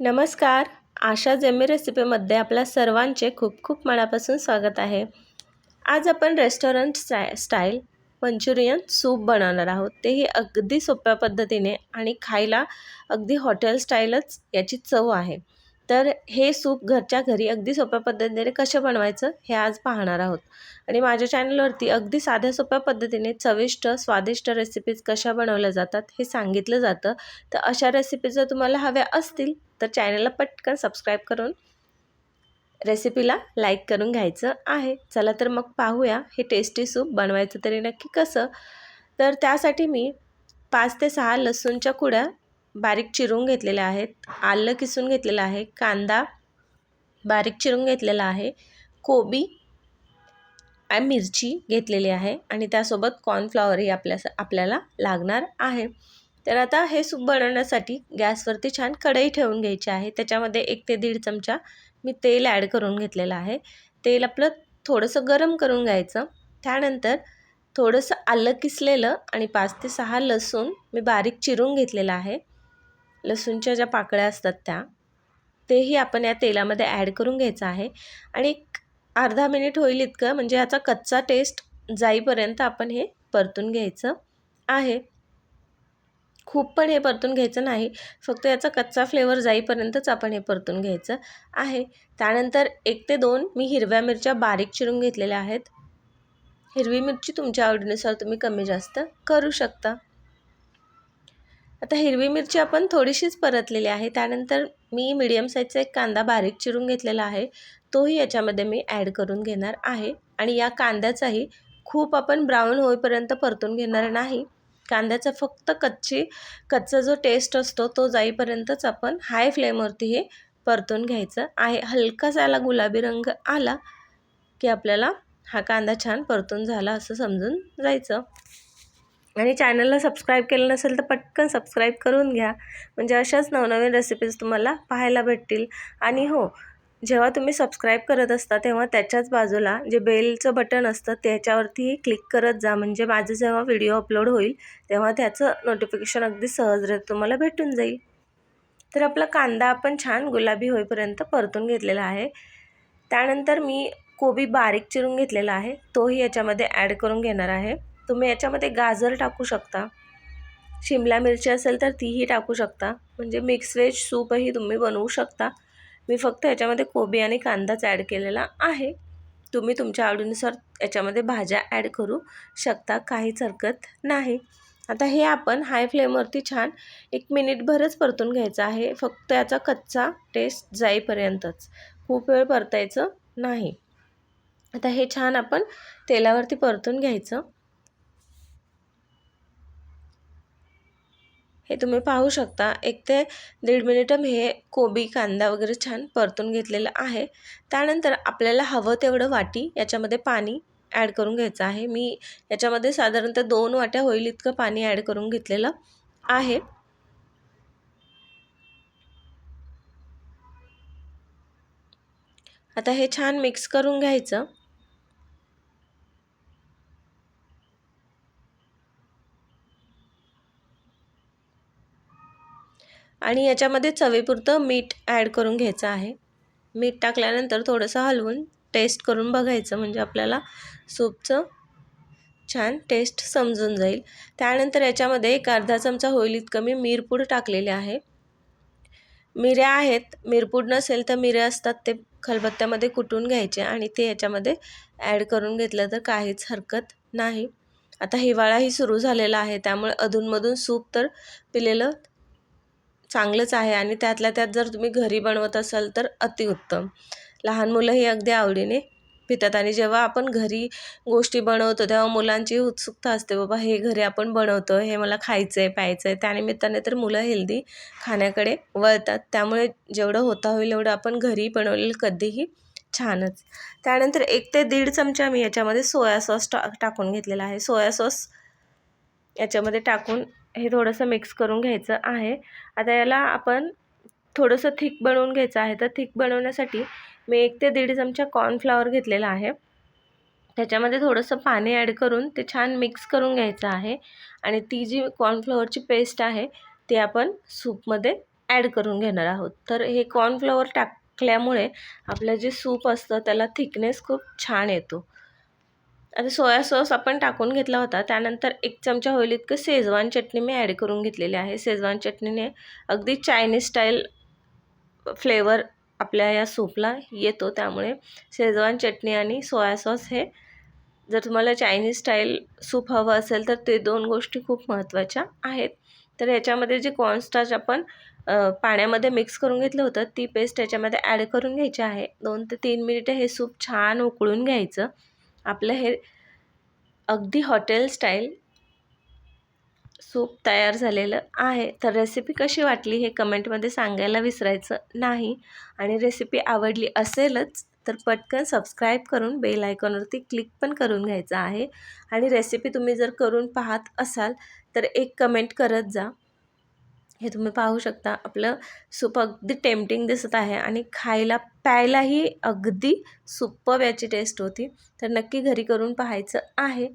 नमस्कार. आशा जेमी रेसिपीमध्ये आपल्या सर्वांचे खूप खूप मनापासून स्वागत आहे. आज आपण रेस्टॉरंट स्टाय स्टाईल मंचुरियन सूप बनवणार आहोत. तेही अगदी सोप्या पद्धतीने आणि खायला अगदी हॉटेल स्टाईलच याची चव आहे. तर हे सूप घरच्या घरी अगदी सोप्या पद्धतीने कसे बनवायचं हे आज पाहणार आहोत. आणि माझ्या चॅनलवरती अगदी साध्या सोप्या पद्धतीने चविष्ट स्वादिष्ट रेसिपीज कशा बनवल्या जातात हे सांगितलं जातं. तर अशा रेसिपीज जर तुम्हाला हव्या असतील तर चॅनलला पटकन सबस्क्राईब करून रेसिपीला लाईक करून घ्यायचं आहे. चला तर मग पाहूया हे टेस्टी सूप बनवायचं तरी नक्की कसं. तर त्यासाठी मी पाच ते सहा लसूणच्या कुड्या बारीक चिरून घेतलेले आहेत. आलं किसून घेतलेलं आहे. कांदा बारीक चिरून घेतलेला आहे. कोबी आणि मिरची घेतलेली आहे आणि त्यासोबत कॉर्नफ्लॉवरही आपल्या आपल्याला लागणार आहे. तर आता हे सूप बनवण्यासाठी गॅसवरती छान कढई ठेवून घ्यायची आहे. त्याच्यामध्ये एक ते दीड चमचा मी तेल ॲड करून घेतलेलं आहे. तेल आपलं थोडंसं गरम करून घ्यायचं. त्यानंतर थोडंसं आलं किसलेलं आणि पाच ते सहा लसूण मी बारीक चिरून घेतलेलं आहे. लसूणच्या ज्या पाकळ्या असतात त्या तेही आपण या तेलामध्ये ॲड करून घ्यायचं आहे. आणि एक अर्धा मिनिट होईल इतकं म्हणजे याचा कच्चा टेस्ट जाईपर्यंत आपण हे परतून घ्यायचं आहे. खूप पण हे परतून घ्यायचं नाही फक्त याचा कच्चा फ्लेवर जाईपर्यंतच आपण हे परतून घ्यायचं आहे. त्यानंतर एक ते दोन मी हिरव्या मिरच्या बारीक चिरून घेतलेल्या आहेत. हिरवी मिरची तुमच्या आवडीनुसार तुम्ही कमी जास्त करू शकता. आता हिरवी मिरची आपण थोडीशीच परतलेली आहे. त्यानंतर मी मीडियम साईजचा एक कांदा बारीक चिरून घेतलेला आहे. तोही याच्यामध्ये मी ॲड करून घेणार आहे. आणि या कांद्याचाही खूप आपण ब्राऊन होईपर्यंत परतून घेणार नाही. कांद्याचा फक्त कच्ची कच्चा जो टेस्ट असतो तो जाईपर्यंतच आपण हाय फ्लेमवरती हे परतून घ्यायचं आहे. हलकासा याला गुलाबी रंग आला की आपल्याला हा कांदा छान परतून झाला असं समजून जायचं. आणि चॅनलला सबस्क्राईब केलं नसेल तर पटकन सबस्क्राईब करून घ्या. म्हणजे अशाच नवनवीन रेसिपीज तुम्हाला पाहायला भेटतील. आणि हो जेव्हा तुम्ही सबस्क्राईब करत असता तेव्हा त्याच्याच बाजूला जे बेलचं बटन असतं त्याच्यावरतीही क्लिक करत जा. म्हणजे माझं जेव्हा व्हिडिओ अपलोड होईल तेव्हा त्याचं नोटिफिकेशन अगदी सहजरित्या तुम्हाला भेटून जाईल. तर आपला कांदा आपण छान गुलाबी होईपर्यंत परतून घेतलेला आहे. त्यानंतर मी कोबी बारीक चिरून घेतलेला आहे. तोही याच्यामध्ये ॲड करून घेणार आहे. तुम्ही याच्यामध्ये गाजर टाकू शकता. शिमला मिरची असेल तर तीही टाकू शकता. म्हणजे मिक्स व्हेज सूपही तुम्ही बनवू शकता. मी फक्त याच्यामध्ये कोबी आणि कांदाच ॲड केलेला आहे. तुम्ही तुमच्या आवडीनुसार याच्यामध्ये भाज्या ॲड करू शकता. काहीच हरकत नाही. आता हे आपण हाय फ्लेमवरती छान एक मिनिटभरच परतून घ्यायचं आहे. फक्त याचा कच्चा टेस्ट जाईपर्यंतच. खूप वेळ परतायचं नाही. आता हे छान आपण तेलावरती परतून घ्यायचं. हे तुम्ही पाहू शकता. एक ते दीड मिनिटं मी हे कोबी कांदा वगैरे छान परतून घेतलेलं आहे. त्यानंतर आपल्याला हवं तेवढं वाटी याच्यामध्ये पाणी ॲड करून घ्यायचं आहे. मी याच्यामध्ये साधारणतः दोन वाट्या होईल इतकं पाणी ॲड करून घेतलेलं आहे. आता हे छान मिक्स करून घ्यायचं. आणि याच्यामध्ये चवीपुरतं मीठ ॲड करून घ्यायचं आहे. मीठ टाकल्यानंतर थोडंसं हलवून टेस्ट करून बघायचं म्हणजे आपल्याला सूपचं छान टेस्ट समजून जाईल. त्यानंतर याच्यामध्ये एक अर्धा चमचा होईल इतकं मी मिरपूड टाकलेले आहे. मिऱ्या आहेत. मिरपूड नसेल तर मिऱ्या असतात ते खलबत्त्यामध्ये कुटून घ्यायचे आणि ते याच्यामध्ये ॲड करून घेतलं तर काहीच हरकत नाही. आता हिवाळाही सुरू झालेला आहे त्यामुळे अधूनमधून सूप तर पिलेलं चांगलंच आहे आणि त्यातल्या त्यात जर तुम्ही घरी बनवत असाल तर अतिउत्तम. लहान मुलंही अगदी आवडीने पितात आणि जेव्हा आपण घरी गोष्टी बनवतो तेव्हा मुलांची उत्सुकता असते बाबा हे घरी आपण बनवतो हे मला खायचं आहे प्यायचं आहे त्यानिमित्ताने तर मुलं हेल्दी खाण्याकडे वळतात. त्यामुळे जेवढं होता होईल एवढं आपण घरी बनवलेलं कधीही छानच. त्यानंतर एक ते दीड चमचा मी याच्यामध्ये सोया सॉस टा टाकून घेतलेला आहे. सोया सॉस याच्यामध्ये टाकून हे थोडंसं मिक्स करून घ्यायचं आहे. आता याला आपण थोडंसं थिक बनवून घ्यायचं आहे. तर थिक बनवण्यासाठी मी एक ते दीड चमचा कॉर्नफ्लावर घेतलेला आहे. त्याच्यामध्ये थोडंसं पाणी ॲड करून ते छान मिक्स करून घ्यायचं आहे. आणि ती जी कॉर्नफ्लॉवरची पेस्ट आहे ती आपण सूपमध्ये ॲड करून घेणार आहोत. तर हे कॉर्नफ्लॉवर टाकल्यामुळे आपलं जे सूप असतं त्याला थिकनेस खूप छान येतो. आता सोया सॉस आपण टाकून घेतला होता. त्यानंतर एक चमचा होईल इतकं शेजवान चटणी मी ॲड करून घेतलेली आहे. शेजवान चटणीने अगदी चायनीज स्टाईल फ्लेवर आपल्या या सूपला येतो. त्यामुळे शेजवान चटणी आणि सोया सॉस हे जर तुम्हाला चायनीज स्टाईल सूप हवं असेल तर ते दोन गोष्टी खूप महत्त्वाच्या आहेत. तर ह्याच्यामध्ये जे कॉर्नस्टार्च आपण पाण्यामध्ये मिक्स करून घेतलं होतं ती पेस्ट याच्यामध्ये ॲड करून घ्यायची आहे. दोन ते तीन मिनिटं हे सूप छान उकळून घ्यायचं. आपलं हे अगदी हॉटेल स्टाईल सूप तयार झालेलं आहे. तर रेसिपी कशी वाटली हे कमेंटमध्ये सांगायला विसरायचं नाही. आणि रेसिपी आवडली असेलच तर पटकन सबस्क्राईब करून बेल आयकॉनवरती क्लिक पण करून घ्यायचं आहे. आणि रेसिपी तुम्ही जर करून पाहत असाल तर एक कमेंट करत जा. हे तुम्ही पाहू शकता. आपलं सूप अगदी टेम्पटिंग दिसत आहे आणि खायला प्यायलाही अगदी सुप्पब याची टेस्ट होती. तर नक्की घरी करून पाहायचं आहे.